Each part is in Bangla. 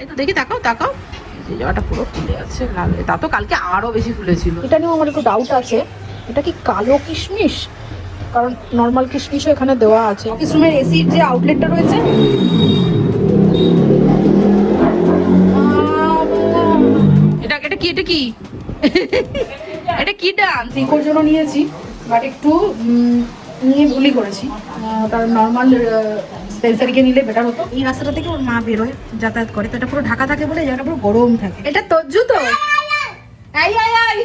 এই তো দেখি তাকাও তাকাও। এই জায়গাটা পুরো ফুলে আছে লাল। তা তো কালকে আরও বেশি ফুলেছিল। এটা নিয়েও আমার একটু ডাউট আছে। এটা কি কালো কিশমিশ? কারণ নর্মাল কিশমিশও এখানে দেওয়া আছে। অফিস রুমের এসির যে আউটলেটটা রয়েছে। এটা এটা কি এটা কি? এটা কি ডান্স রিকোর জন্য নিয়েছি বাট একটু নিয়ে ভুলই করেছি। আহ, কারণ স্পেন্সারিকে নিলে বেটার হতো। এই রাস্তাটা থেকে ওর মা বেরোয় যাতায়াত করে তো এটা পুরো ঢাকা থাকে বলে জায়গাটা পুরো গরম থাকে। এটা তোর জুতো? I I I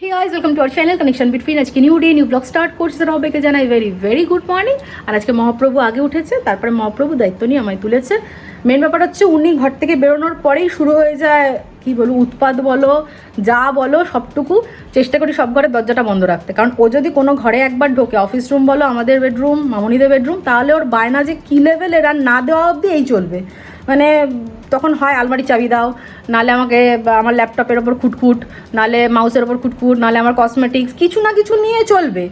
hey welcome to our channel connection between আজকে new day new blog start করছে জানাই। ভেরি ভেরি গুড মর্নিং আর আজকে মহাপ্রভু আগে উঠেছে তারপরে মহাপ্রভু দায়িত্ব নিয়ে আমায় তুলেছে। মেন ব্যাপার হচ্ছে উনি ঘর থেকে বেরোনোর পরেই শুরু হয়ে যায়, কি বলব উৎপাদ বলো, যা বলো, সবটুকু চেষ্টা করি সব ঘরের দরজাটা বন্ধ রাখতে। কারণ ও যদি কোনো ঘরে একবার ঢোকে অফিস রুম বলো, আমাদের বেডরুম মামনিদের বেডরুম তাহলে ওর বায়না যে কী লেভেলের আর না দেওয়া অবধি এই চলবে। মানে তখন হয়, আলমারি চাবি দাও, নালে আমাকে আমার ল্যাপটপের ওপর খুটখুট, নালে মাউসের ওপর খুটখুট, নালে আমার কসমেটিক্স কিছু না কিছু নিয়ে চলবে।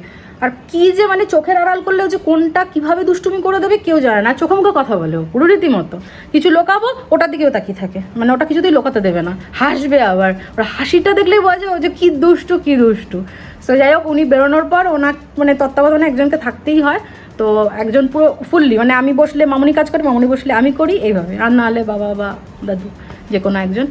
আর কি যে মানে চোখের আড়াল করলেও যে কোনটা কীভাবে দুষ্টুমি করে দেবে কেউ জানে না। চোখে মুখে কথা বলেও, পুরো রীতিমতো। কিছু লোকাবো, ওটার দিকেও তাকিয়ে থাকে। মানে ওটা কিছুতেই লোকাতে দেবে না। হাসবে আবার। ওর হাসিটা দেখলেই বোঝা যায় যে কী দুষ্টু কী দুষ্টু। সো যাই হোক, উনি বেরোনোর পর ওনার মানে তত্ত্বাবধানে একজনকে থাকতেই হয়। তো একজন পুরো ফুললি মানে আমি বসলে মামনি কাজ করে, মামনি বসলে আমি করি, এইভাবে। আর না হলে বাবা বা দাদু। যে কোনো একজন।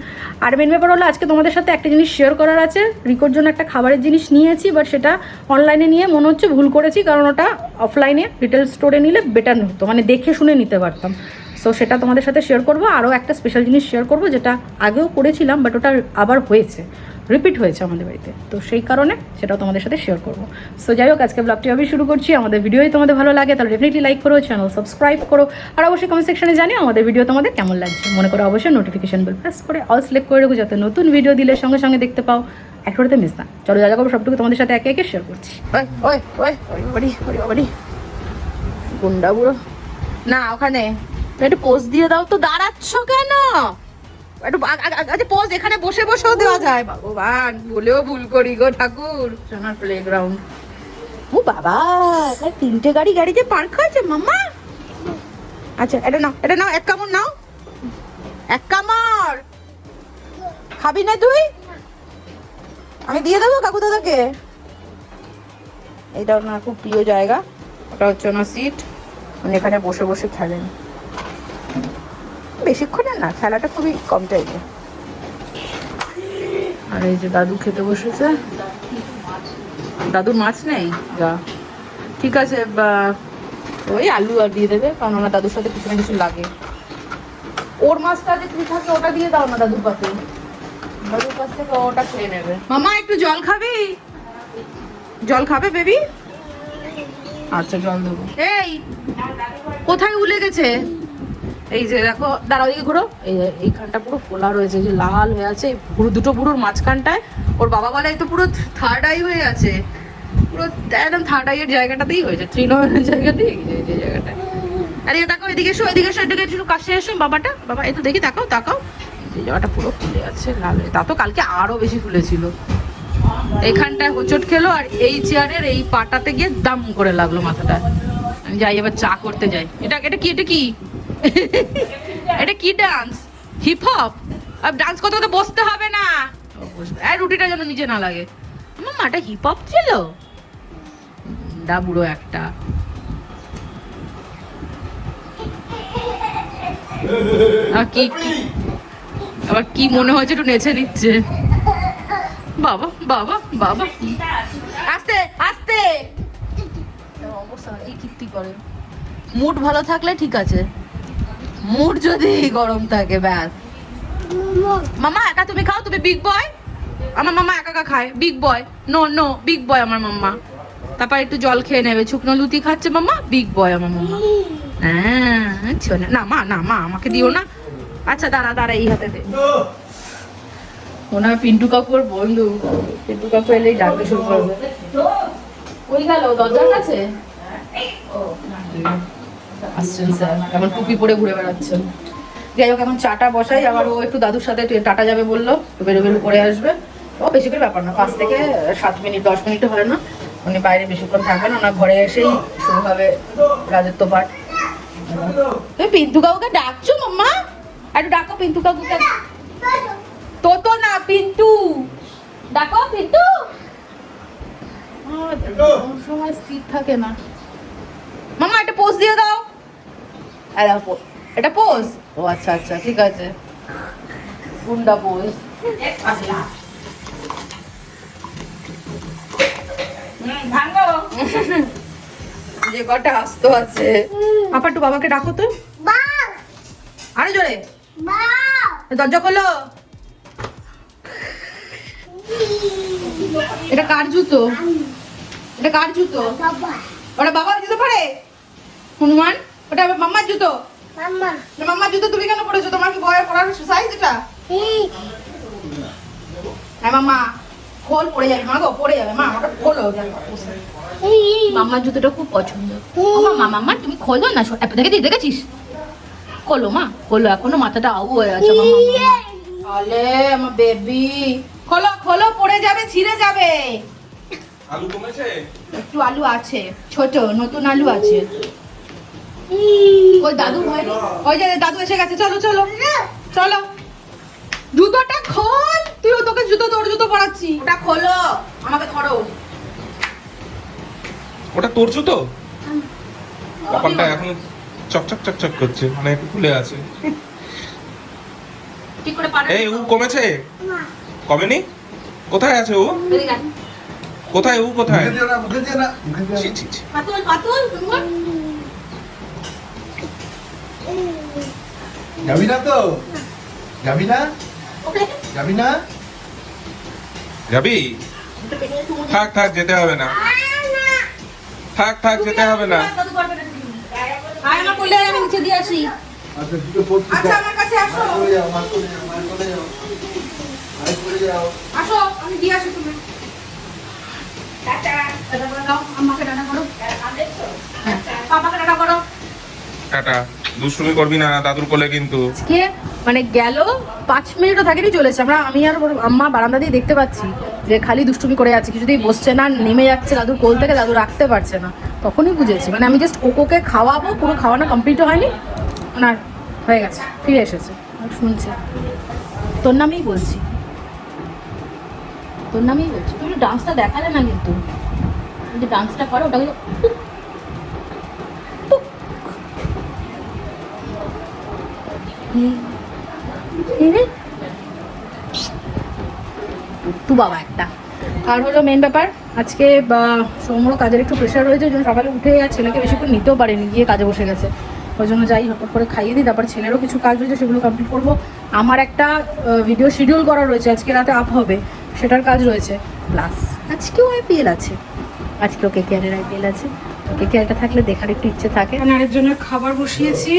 আর মেন ব্যাপার হলো আজকে তোমাদের সাথে একটা জিনিস শেয়ার করার আছে। রিকোর জন্য একটা খাবারের জিনিস নিয়েছি বাট সেটা অনলাইনে নিয়ে মনে হচ্ছে ভুল করেছি, কারণ ওটা অফলাইনে রিটেল স্টোরে নিলে বেটার হতো। মানে দেখে শুনে নিতে পারতাম। সো সেটা তোমাদের সাথে শেয়ার করব। আরও একটা স্পেশাল জিনিস শেয়ার করব, যেটা আগেও করেছিলাম বাট ওটা আবার হয়েছে। রিপিট হয়েছে আমাদের বাড়িতে। তো সেই কারণে সেটাও তোমাদের সাথে শেয়ার করব। সো যাই হোক, আজকে ব্লগটি আমি শুরু করছি। আমাদের ভিডিওই তোমাদের ভালো লাগে, তাহলে ডেফিনেটলি লাইক করো চ্যানেল সাবস্ক্রাইব করো, আর অবশ্যই কমেন্ট সেকশনে জানিও আমাদের ভিডিও তোমাদের কেমন লাগছে। মনে করো অবশ্যই নোটিফিকেশন বেল প্রেস করে অল সিলেক্ট করে রাখো, যাতে নতুন ভিডিও দিলে সঙ্গে সঙ্গে দেখতে পাও। একটাতে মিস না। চলো, যা যা করব, সবটুকু তোমাদের সাথে একে একে শেয়ার করছি। গুন্ডা বুড়ো। না, ওখানে। একটু পোজ দিয়ে দাও তো, দাঁড়াচ্ছ কেন? একটু আচ্ছা পোজ এখানে বসে বসেও দেওয়া যায়। ভগবান বলেও ভুল করি গো ঠাকুর। সোনার প্লে গ্রাউন্ড ও বাবা তিনটে গাড়ি গাড়িতে পার্ক হয়েছে মাম্মা। আচ্ছা এটা নাও এটা নাও এক কামড় নাও। এক কামড়। খাবি না তুই? আমি দিয়ে দেবো কাকু দাদাকে? এটা ওনার খুব প্রিয় জায়গা। ওটা হচ্ছে ওনার সিট উনি এখানে বসে বসে খেলেন। বেশিক্ষণের না খেলাটা খুবই কম টাইমে আর এই যে দাদু খেতে বসেছে। দাদুর মাছ নেই? যা। ঠিক আছে ওই আলু আর দিয়ে দেবে, কারণ ওনার দাদুর সাথে কিছু না কিছু লাগে। ওর মাছটা যে তুমি থাকে ওটা দিয়ে দাও না দাদুর পাতে। দাদুর কাছ থেকে ওটা খেয়ে নেবে। মামা, একটু জল খাবি? জল খাবে বেবি? আচ্ছা জল দেবো। এই, কোথায় উলে গেছে? এই যে দেখো, দাঁড়াও দিকে ঘুরো। এই যে এইখানটা পুরো ফোলা রয়েছে যে লাল হয়ে আছে। পুরো দুটো পুরোর মাঝখানটায়। ওর বাবা বলে, এই তো পুরো থার্ড আই হয়ে আছে। পুরো একদম থার্ড আইয়ের জায়গাটাতেই হয়েছে তৃণমূলের জায়গাতেই যে- যে জায়গাটায়। আরে, তাকাও, এদিকে এসো এদিকে এসো, এদিকে একটু কাছে এসো, বাবাটা। বাবা, এই তো দেখি, তাকাও তাকাও। এই জায়গাটা পুরো ফুলে আছে, লাল হয়ে। তা তো কালকে আরও বেশি ফুলেছিল। এইখানটায় হোঁচট খেলো, আর এই চেয়ারের এই পাটাতে গিয়ে দাম করে লাগল মাথাটা। আমি যাই, এবার চা করতে যাই। এটা এটা কি এটা কি? এটা কি ডান্স হিপ হপ আর ডান্স করতে করতে বসতে হবে না। আর রুটিটা যেন নিচে না লাগে। আমার মাটা হিপ হপ ছিল? দা বুড়ো একটা। আর কি কি- আবার কি মনে হচ্ছে একটু নেচে নিচ্ছে। বাবা বাবা বাবা। আস্তে আস্তে। অবস্থা। এই কীর্তি করে। মুড ভালো থাকলে ঠিক আছে। মুড যদি গরম থাকে, ব্যাস। মামা, একা তুমি খাও, তুমি বিগ বয় আমার মামা একা একা খায়। Big boy no no big boy আমার মাম্মা। তারপর একটু জল খেয়ে নেবে। শুকনো লুতি খাচ্ছে মাম্মা বিগ বয় আমার মাম্মা। হ্যাঁ না, মা না, মা, আমাকে দিও না। আচ্ছা দাঁড়া দাঁড়া, এই হাতে দে। ওনার পিন্টু কাকুর বন্ধু। পিন্টু কাকু এলেই ডাকতে শুরু করবে। ওই গেল, দরজার কাছে? আসছেন স্যার। এখন টুপি পরে ঘুরে বেড়াচ্ছেন। যাই হোক এখন চাটা বসাই। আবার ও একটু দাদুর সাথে টাটা যাবে বলল। বেরো বেরো করে আসবে। ও বেশি করে ব্যাপার না। পাঁচ থেকে সাত মিনিট দশ মিনিট হয় না। উনি বাইরে বেশিক্ষণ থাকবেন ওনার ঘরে এসেই শুরু হবে রাজত্ব পাঠ। তুমি পিন্টু কাকুকে ডাকছো মাম্মা? একটু ডাকো পিন্টু কাকুকে। তো তো না পিন্টু। ডাকো পিন্টু। সময় স্থির থাকে না। মামা একটা পোজ দিয়ে দাও। এটা পোজ ও আচ্ছা আচ্ছা ঠিক আছে। গুন্ডা পোজ যে কটা আসতো আছে। আপা একটু বাবাকে ডাকো তো। আরে জোরে। দরজা খোলো। এটা কার জুতো? এটা কার জুতো? ওটা বাবার জুতো পরে? হনুমান? ওটা মাম্মার জুতো। না, মাম্মার জুতো তুমি কেন পড়েছো? তোমার কি বয়ের পড়ার সাইজ এটা? হ্যাঁ মাম্মা খোল পড়ে যাবে। মা গো পড়ে যাবে। মা ওটা খোলো মাম্মার জুতোটা খুব পছন্দ। ও মামা মাম্মা তুমি খোলো না শো- দেখে দিই দেখেছিস? খোলো মা খোলো এখনও মাথাটা আউ হয়ে আছে মাম্মা আলে আমার বেবি খোলো খোলো পড়ে যাবে ছিঁড়ে যাবে। আলু কমেছে? একটু আলু আছে ছোট নতুন আলু আছে। ওই দাদু হয় ওই যে দাদু এসে গেছে। চলো চলো। চলো। জুতোটা খোল। তুই তোকে জুতো তোর জুতো পরাচ্ছি। ওটা খোলো। আমাকে ধরো। ওটা তোর জুতো? কপালটা এখন চকচক চকচক করছে। মানে একটু খুলে আছে। ঠিক করে পারে। এই উ কমেছে? কমেনি? কোথায় আছে ও কোথায় উ? কোথায়? মুখে দিও না মুখে দিও না। পাতুল পাতুল যাবি না তো? যাবি না যাবি না যাবি থাক থাক যেতে হবে না। থাক থাক যেতে হবে না। আচ্ছা আচ্ছা টাটা। দুষ্টুমি করবি না, দাদুর কোলে কিন্তু। মানে গেল, পাঁচ মিনিটও থাকেনি চলেছে। আমরা, আমি আর আম্মা বারান্দা দিয়ে দেখতে পাচ্ছি যে খালি দুষ্টুমি করে আছে কিছুতেই বসছে না, নেমে যাচ্ছে, দাদুর কোল থেকে দাদু রাখতে পারছে না। তখনই বুঝেছি মানে আমি জাস্ট কোকোকে খাওয়াবো, পুরো খাওয়ানো কমপ্লিটও হয়নি, ওনার হয়ে গেছে, ফিরে এসেছে। শুনছে। তোর নামেই বলছি। তোর নামেই বলছি। তুমি ডান্সটা দেখালে না কিন্তু। ডান্সটা করো ওটা তু বাবা একটা। আর হলো মেন ব্যাপার, আজকে, বা সৌম্য কাজের একটু প্রেশার রয়েছে, ওই জন্য সকালে উঠে আর ছেলেকে বেশিক্ষণ নিতেও পারেনি, গিয়ে কাজে বসে গেছে। ওই জন্য যাই হঠাৎ করে খাইয়ে দিই, তারপর ছেলেরও কিছু কাজ রয়েছে, সেগুলো কমপ্লিট করব। আমার একটা ভিডিও শিডিউল করা রয়েছে, আজকে রাতে আপ হবে, সেটার কাজ রয়েছে। প্লাস আজকেও আইপিএল আছে। আজকেও কে কেয়ারের আইপিএল আছে। কে কেয়ারটা থাকলে দেখার একটু ইচ্ছে থাকে। এখানে আরেকজনের খাবার বসিয়েছি।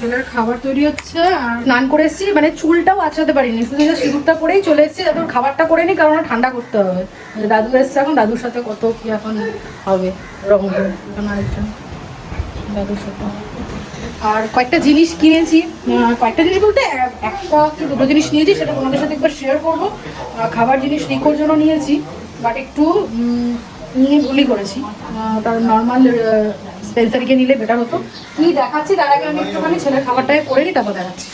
ছেলের খাবার তৈরি হচ্ছে আর স্নান করে এসেছি মানে চুলটাও আছড়াতে পারিনি, শুধু যে সিঁদুরটা পরেই চলে এসেছি, যাতে খাবারটা করে নি, কারণ ঠান্ডা করতে হবে। যে দাদু এসছে এখন, দাদুর সাথে কত কি এখন হবে, রঙ আরেকজন, দাদুর সাথে। আর কয়েকটা জিনিস কিনেছি কয়েকটা জিনিস বলতে এক- একটা কি দুটো জিনিস নিয়েছি, সেটা তোমাদের সাথে একবার শেয়ার করব। খাবার জিনিস রিকোর জন্য নিয়েছি বাট একটু নিয়ে ভুলই করেছি। তার নর্মাল স্পেন্সারিকে নিলে বেটার হতো। কি দেখাচ্ছি, তার আগে আমি একটুখানি ছেলের খাবারটাকে করে নিই, তারপর দেখাচ্ছি।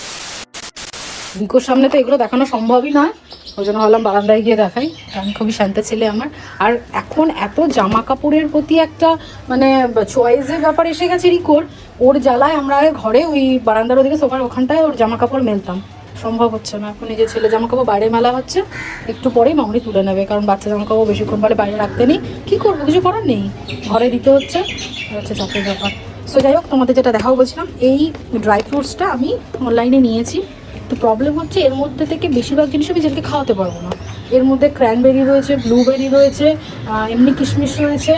রিকোর সামনে তো এগুলো দেখানো সম্ভবই নয়, ওই জন্য ভাবলাম বারান্দায় গিয়ে দেখাই, কারণ খুবই শান্ত ছেলে আমার। আর এখন এত জামা কাপড়ের প্রতি একটা মানে চয়েসের ব্যাপার এসে গেছে রিকোর, ওর জ্বালায় আমরা ঘরে ওই বারান্দার ওদিকে সোফার ওখানটায় ওর জামা কাপড় মেলতাম। সম্ভব হচ্ছে না। এখন নিজের ছেলে জামা কাপড় বাইরে মেলা হচ্ছে, একটু পরেই মামনি তুলে নেবে, কারণ বাচ্চা জামা কাপড় বেশিক্ষণ পরে বাইরে রাখতে নেই। কী করব, কিছু করার নেই? ঘরে দিতে হচ্ছে হচ্ছে চাপের ব্যাপার। সো যাই হোক, তোমাদের যেটা দেখাও বলছিলাম, এই ড্রাই ফ্রুটসটা আমি অনলাইনে নিয়েছি। তো প্রবলেম হচ্ছে এর মধ্যে থেকে বেশিরভাগ জিনিস আমি ছেলেকে খাওয়াতে পারব না। এর মধ্যে ক্র্যানবেরি রয়েছে ব্লুবেরি রয়েছে এমনি কিশমিশ রয়েছে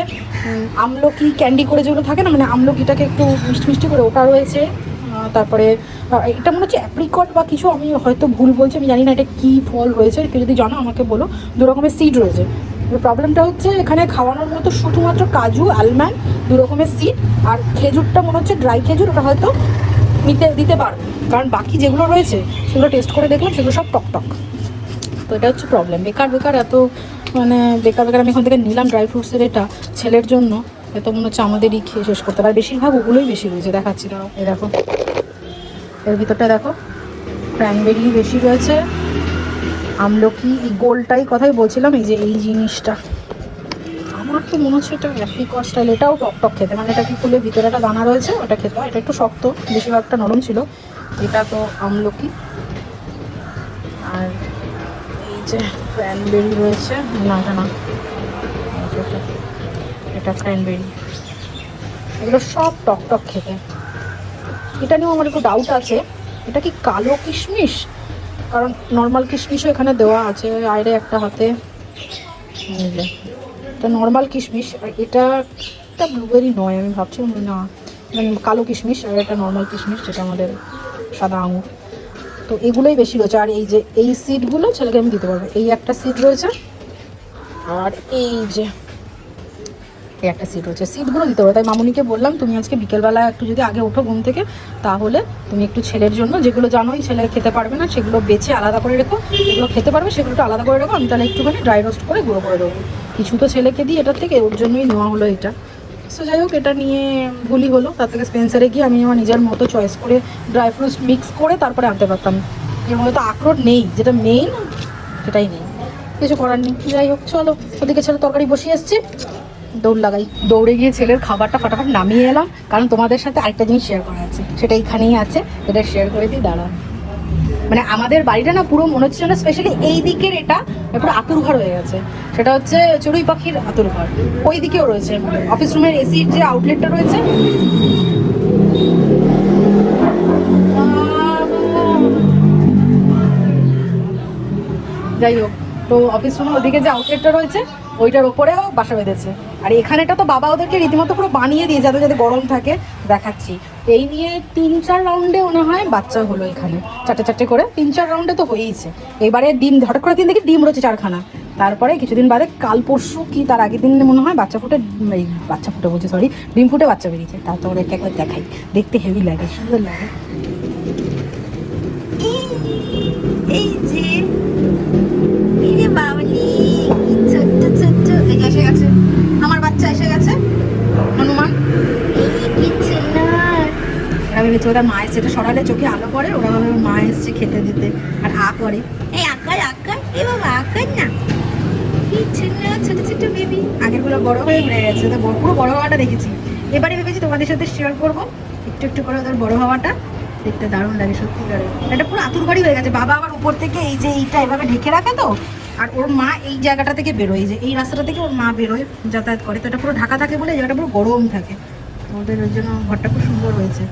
আমলকি ক্যান্ডি করে যেগুলো থাকে না মানে আমলকিটাকে একটু মিষ্টি মিষ্টি করে, ওটা রয়েছে। তারপরে এটা মনে হচ্ছে অ্যাপ্রিকট বা কিছু, আমি হয়তো ভুল বলছি, আমি জানি না এটা কী ফল রয়েছে, কেউ যদি জানো আমাকে বলো, দু রকমের সিড রয়েছে। প্রবলেমটা হচ্ছে এখানে খাওয়ানোর মতো শুধুমাত্র কাজু আলমন্ড দু রকমের সিড আর খেজুরটা মনে হচ্ছে ড্রাই খেজুর, ওটা হয়তো নিতে, দিতে পারব। কারণ বাকি যেগুলো রয়েছে, সেগুলো টেস্ট করে দেখলাম, সেগুলো সব টক টক। তো এটা হচ্ছে প্রবলেম বেকার বেকার এত মানে বেকার বেকার, আমি এখান থেকে নিলাম ড্রাই ফ্রুটসের এটা ছেলের জন্য। এত মনে হচ্ছে আমাদেরই খেয়ে শেষ করতে পারে বেশিরভাগ ওগুলোই বেশি রয়েছে, দেখাচ্ছি দাঁড়াও। এই দেখো, এর ভিতরটা দেখো ক্র্যানবেরি বেশি রয়েছে, আমলকি, এই গোলটাই কথাই বলছিলাম, এই যে এই জিনিসটা। আমার তো মনে হচ্ছে এটা অ্যাপ্রিকট স্টাইল এটাও টক টক খেতে মানে এটা কি খুলে ভিতরে একটা দানা রয়েছে, ওটা খেতে হয় এটা একটু শক্ত, বেশিরভাগটা নরম ছিল, এটা তো আমলকি। আর এই যে ক্র্যানবেরি রয়েছে, না না এটা। ক্র্যানবেরি এগুলো সব টক টক খেতে। এটা নিয়েও আমার একটু ডাউট আছে। এটা কি কালো কিশমিশ? কারণ নর্মাল কিশমিশও এখানে দেওয়া আছে, আইরে একটা হাতে। এটা নর্মাল কিশমিশ, আর এটা এটা ব্লুবেরি নয়, আমি ভাবছি না। মানে কালো কিশমিশ আর এটা নর্মাল কিশমিশ, যেটা আমাদের সাদা আঙুর। তো এগুলোই বেশি রয়েছে। আর এই যে, এই সিটগুলো ছেলেকে আমি দিতে পারব। এই একটা সিট রয়েছে। আর এই যে এই একটা সিট রয়েছে। সিটগুলো দিতে পারো তাই মামুনিকে বললাম, তুমি আজকে বিকেলবেলা একটু যদি আগে ওঠো ঘুম থেকে, তাহলে তুমি একটু ছেলের জন্য যেগুলো জানোই, ছেলে খেতে পারবে না, সেগুলো বেছে আলাদা করে রেখো। যেগুলো খেতে পারবে, সেগুলো একটু আলাদা করে রেখো। আমি তাহলে একটুখানি ড্রাই রোস্ট করে গুঁড়ো করে দেবো। কিছু তো ছেলেকে দিই, এটার থেকে ওর জন্যই নেওয়া হলো এটা। সো যাই হোক, এটা নিয়ে ভুলই হলো। তার থেকে স্পেন্সারে গিয়ে আমি আমার নিজের মতো চয়েস করে ড্রাই ফ্রুটস মিক্স করে তারপরে আনতে পারতাম। এর মধ্যে তো আখরোট নেই, যেটা মেইন সেটাই নেই। কিছু করার নেই। যাই হোক, চলো, ওদিকে ছেলে তরকারি বসিয়ে এসছি দৌড় লাগাই। দৌড়ে গিয়ে ছেলের খাবারটা ফটাফট নামিয়ে এলাম। কারণ তোমাদের সাথে আরেকটা জিনিস শেয়ার করা আছে। সেটা এখানেই আছে। এটা শেয়ার করে দিই দাঁড়া মানে আমাদের বাড়িটা না পুরো মনে হচ্ছে না স্পেশালি এই দিকের এটা পুরো আতুর ঘর হয়ে গেছে। সেটা হচ্ছে চড়ুই পাখির আতুর ঘর ওই দিকেও রয়েছে। অফিস রুমের এসির যে আউটলেটটা রয়েছে। যাই হোক, তো অফিস রুমের ওদিকে যে আউটলেটটা রয়েছে ওইটার ওপরেও বাসা বেঁধেছে। আর এখানেটা তো বাবা ওদেরকে রীতিমতো পুরো বানিয়ে দিয়ে যাতে যাতে গরম থাকে দেখাচ্ছি। এই নিয়ে তিন চার রাউন্ডে মনে হয় বাচ্চা হলো এখানে। চারটে চারটে করে তিন চার রাউন্ডে তো হয়েইছে। এবারে ডিম, হঠাৎ করে দিন দেখি ডিম রয়েছে চারখানা। তারপরে কিছুদিন বাদে কাল পরশু কি তার আগের দিন মনে হয় বাচ্চা ফুটে, এই বাচ্চা ফুটে বলছি সরি ডিম ফুটে বাচ্চা বেরিয়েছে। তারপর ওদেরকে একবার দেখাই। দেখতে হেভি লাগে, সুন্দর লাগে। এই যে ভেবেছে ওরা মা এটা সরালে চোখে আলো পড়ে, ওরা ভাবে মা এসছে খেতে দিতে, আর আ করে। এই আকার আকার, এ বাবা, আকার না। ছোট ছোট বেবি আগেরগুলো বড় হয়ে ঘুরে গেছে, তো পুরো বড় হওয়াটা দেখেছি। এবারে ভেবেছি তোমাদের সাথে শেয়ার করব, একটু একটু করে ওদের বড় হওয়াটা। দেখতে দারুণ লাগে, সত্যি করে। এটা পুরো আতুর বাড়ি হয়ে গেছে, বাবা আবার উপর থেকে এই যে এইটা এভাবে ঢেকে রাখে তো, আর ওর মা এই জায়গাটা থেকে বেরোয় যে এই রাস্তাটা থেকে ওর মা বেরোয়, যাতায়াত করে। তো এটা পুরো ঢাকা থাকে বলে জায়গাটা পুরো গরম থাকে। ওদের ওই জন্য ঘরটা খুব সুন্দর হয়েছে।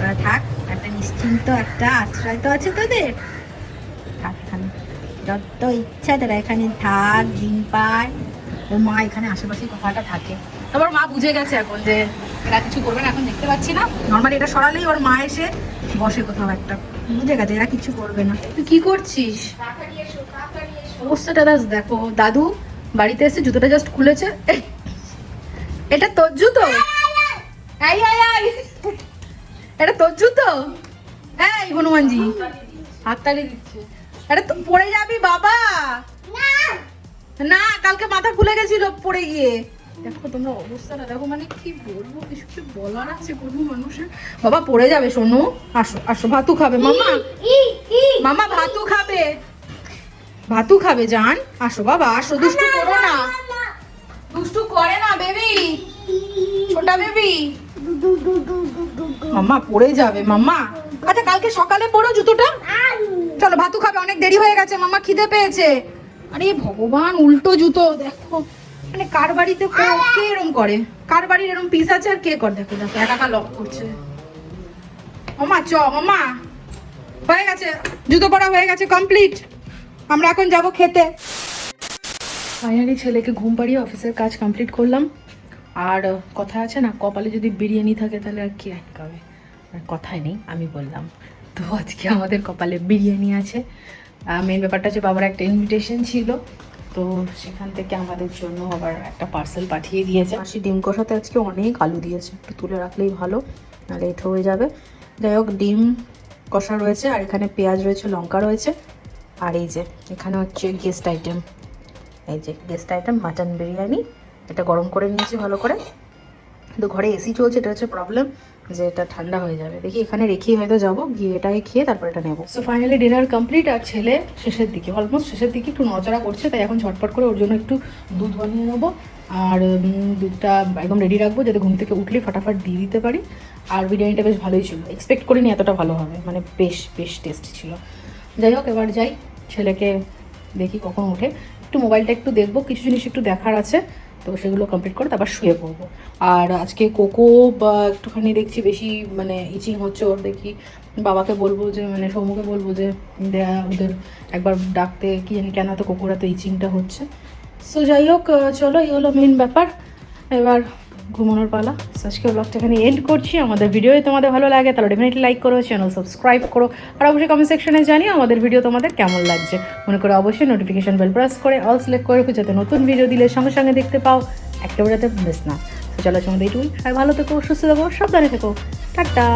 তোরা থাক একটা নিশ্চিন্ত একটা আশ্রয় তো আছে তোদের। থাক এখানে। যত ইচ্ছা তারা এখানে থাক ডিম পায় ওর মা এখানে আশেপাশে কথাটা থাকে। তারপর মা বুঝে গেছে এখন যে এরা কিছু করবে না এখন দেখতে পাচ্ছি না। নর্মালি এটা সরালেই ওর মা এসে বসে কোথাও একটা। বুঝে গেছে এরা কিছু করবে না। তুই কি করছিস? অবস্থাটা দাস দেখো দাদু বাড়িতে এসে জুতোটা জাস্ট খুলেছে। এটা তোর জুতো? এই এই এই। এটা তোর জুতো? এই হনুমানজি। হাততালি দিচ্ছে। আরে তো পড়ে যাবি বাবা। না। কালকে মাথা খুলে গেছিল পড়ে গিয়ে। দেখো তোমরা অবস্থাটা দেখো মানে কি বলব কিছু কিছু বলার আছে কোনো মানুষের। বাবা পড়ে যাবে শোনো। আসো আসো ভাতু খাবে মামা। মামা ভাতু খাবে। ভাতু খাবে জান। আসো বাবা আসো দুষ্টু করো না। দুষ্টু করে না বেবি। ছোটা বেবি। মাম্মা, পড়ে যাবে, মাম্মা। আচ্ছা কালকে সকালে পড়ো জুতোটা। চলো, ভাতু খাবে, অনেক দেরি হয়ে গেছে মামা খিদে পেয়েছে। আরে, ভগবান, উল্টো জুতো, দেখো। মানে কার বাড়িতে কে এরম করে? কার বাড়ির এরম পিস আছে আর কে করে? দেখো দেখো, একা লক করছে। মামা চ মামা হয়ে গেছে, জুতো পরা হয়ে গেছে কমপ্লিট আমরা এখন যাব খেতে। ফাইনালি ছেলেকে ঘুম পাড়িয়ে অফিসের কাজ কমপ্লিট করলাম। আর কথা আছে না, কপালে যদি বিরিয়ানি থাকে তাহলে আর কি আটকাবে? কথাই নেই, আমি বললাম। তো আজকে আমাদের কপালে বিরিয়ানি আছে। মেন ব্যাপারটা হচ্ছে বাবার একটা ইনভিটেশন ছিল, তো সেখান থেকে আমাদের জন্য আবার একটা পার্সেল পাঠিয়ে দিয়েছে। মাসি ডিম কষাতে আজকে অনেক আলু দিয়েছে, একটু তুলে রাখলেই ভালো না লেট হয়ে যাবে। যাই হোক, ডিম কষা রয়েছে, আর এখানে পেঁয়াজ রয়েছে, লঙ্কা রয়েছে। আর এই যে, এখানে হচ্ছে গেস্ট আইটেম এই যে গেস্ট আইটেম মাটন বিরিয়ানি। এটা গরম করে নিয়েছি ভালো করে। কিন্তু ঘরে এসি চলছে, এটা হচ্ছে প্রবলেম যে এটা ঠান্ডা হয়ে যাবে। দেখি এখানে রেখেই হয়তো যাব, গিয়ে এটাকে খেয়ে তারপর এটা নেব। সো ফাইনালি ডিনার কমপ্লিট আর ছেলে শেষের দিকে অলমোস্ট শেষের দিকে একটু নচড়া করছে, তাই এখন ঝটপট করে ওর জন্য একটু দুধ বানিয়ে নেব। আর দুধটা একদম রেডি রাখব, যাতে ঘুম থেকে উঠলে ফাটাফাট দিয়ে দিতে পারি। আর বিরিয়ানিটা বেশ ভালোই ছিল। এক্সপেক্ট করিনি এতটা ভালো হবে মানে বেশ বেশ টেস্টি ছিল। যাই হোক, এবার যাই, ছেলেকে দেখি কখন ওঠে। একটু মোবাইলটা একটু দেখব, কিছু জিনিস একটু দেখার আছে। তো সেগুলো কমপ্লিট করে তারপর শুয়ে পড়ব। আর আজকে কোকো বা একটুখানি দেখছি বেশি মানে ইচিং হচ্ছে ওর দেখি। বাবাকে বলব যে মানে সৌমুকে বলব যে ওদের একবার ডাকতে কি জানি কেন তো কোকোরা তো ইচিংটা হচ্ছে। সো যাই হোক চলো এই হলো মেন ব্যাপার। এবার ঘুমানোর পালা। আজকে ব্লগটা এখানে এন্ড করছি। আমাদের ভিডিও তোমাদের ভালো লাগে, তাহলে ডেফিনেটলি লাইক করো চ্যানেল সাবস্ক্রাইব করো। আর অবশ্যই কমেন্ট সেকশনে জানিও আমাদের ভিডিও তোমাদের কেমন লাগছে। মনে করে অবশ্যই নোটিফিকেশন বেল প্রেস করে অল সিলেক্ট করে রেখো যাতে নতুন ভিডিও দিলে সঙ্গে সঙ্গে দেখতে পাও। একেবারে মিস না। তো চলো তোমাদের এইটুকুই আর ভালো থেকো, সুস্থ থেকো, সাবধানে থেকো। টাটা!